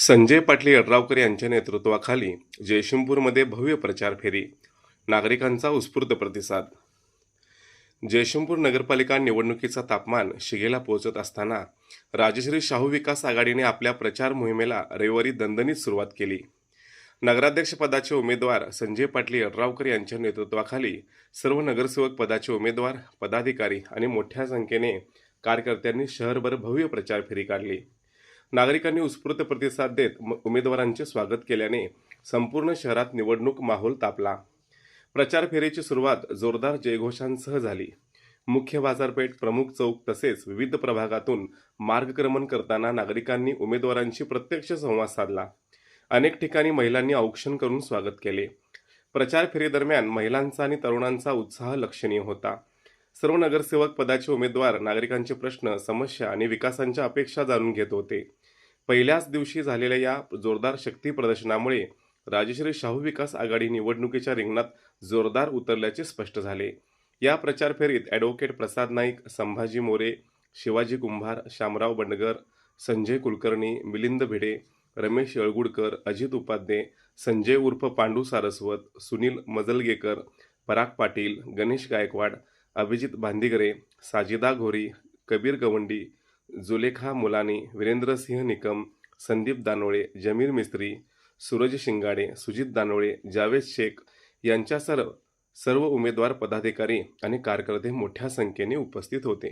संजय पाटील यड्रावकर यांच्या नेतृत्वाखाली जयशिमपूरमध्ये भव्य प्रचार फेरी. नागरिकांचा उत्स्फूर्त प्रतिसाद. जयशिंगपूर नगरपालिका निवडणुकीचा तापमान शिगेला पोहोचत असताना राजश्री शाहू विकास आघाडीने आपल्या प्रचार मोहिमेला रविवारी दणदणीत सुरुवात केली. नगराध्यक्षपदाचे उमेदवार संजय पाटील यड्रावकर यांच्या नेतृत्वाखाली सर्व नगरसेवक पदाचे उमेदवार पदाधिकारी आणि मोठ्या संख्येने कार्यकर्त्यांनी शहरभर भव्य प्रचार फेरी काढली. नागरिकांनी उत्स्फूर्त प्रतिसाद देत उमेदवारांचे स्वागत केल्याने संपूर्ण शहरात निवडणूक माहोल तापला. प्रचार फेरीची सुरुवात जोरदार जयघोषांसह झाली. मुख्य बाजारपेठ प्रमुख चौक तसेच विविध प्रभागातून मार्गक्रमण करताना नागरिकांनी उमेदवारांशी प्रत्यक्ष संवाद साधला. अनेक ठिकाणी महिलांनी औक्षण करून स्वागत केले. प्रचार फेरीदरम्यान महिलांचा आणि तरुणांचा उत्साह लक्षणीय होता. सर्व नगरसेवक पदाचे उमेदवार नागरिकांचे प्रश्न समस्या आणि विकासांच्या अपेक्षा जाणून घेत होते. पहिल्याच दिवशी झालेल्या या जोरदार शक्ती प्रदर्शनामुळे राजश्री शाहू विकास आघाडी निवडणुकीच्या रिंगणात जोरदार उतरल्याचे स्पष्ट झाले. या प्रचार फेरीत ॲडव्होकेट प्रसाद नाईक संभाजी मोरे शिवाजी कुंभार शामराव बंडगर संजय कुलकर्णी मिलिंद भिडे रमेश येळगुडकर अजित उपाध्ये संजय उर्फ पांडू सारस्वत सुनील मजलगेकर पराग पाटील गणेश गायकवाड अभिजित बांदिगरे साजिदा घोरी कबीर गवंडी जुलेखा मुलानी वीरेंद्रसिंह निकम संदीप दानोळे जमीर मिस्त्री सूरज शिंगाडे सुजित दानोळे जावेद शेख यांच्यासह सर्व उमेदवार पदाधिकारी आणि कार्यकर्ते मोठ्या संख्येने उपस्थित होते.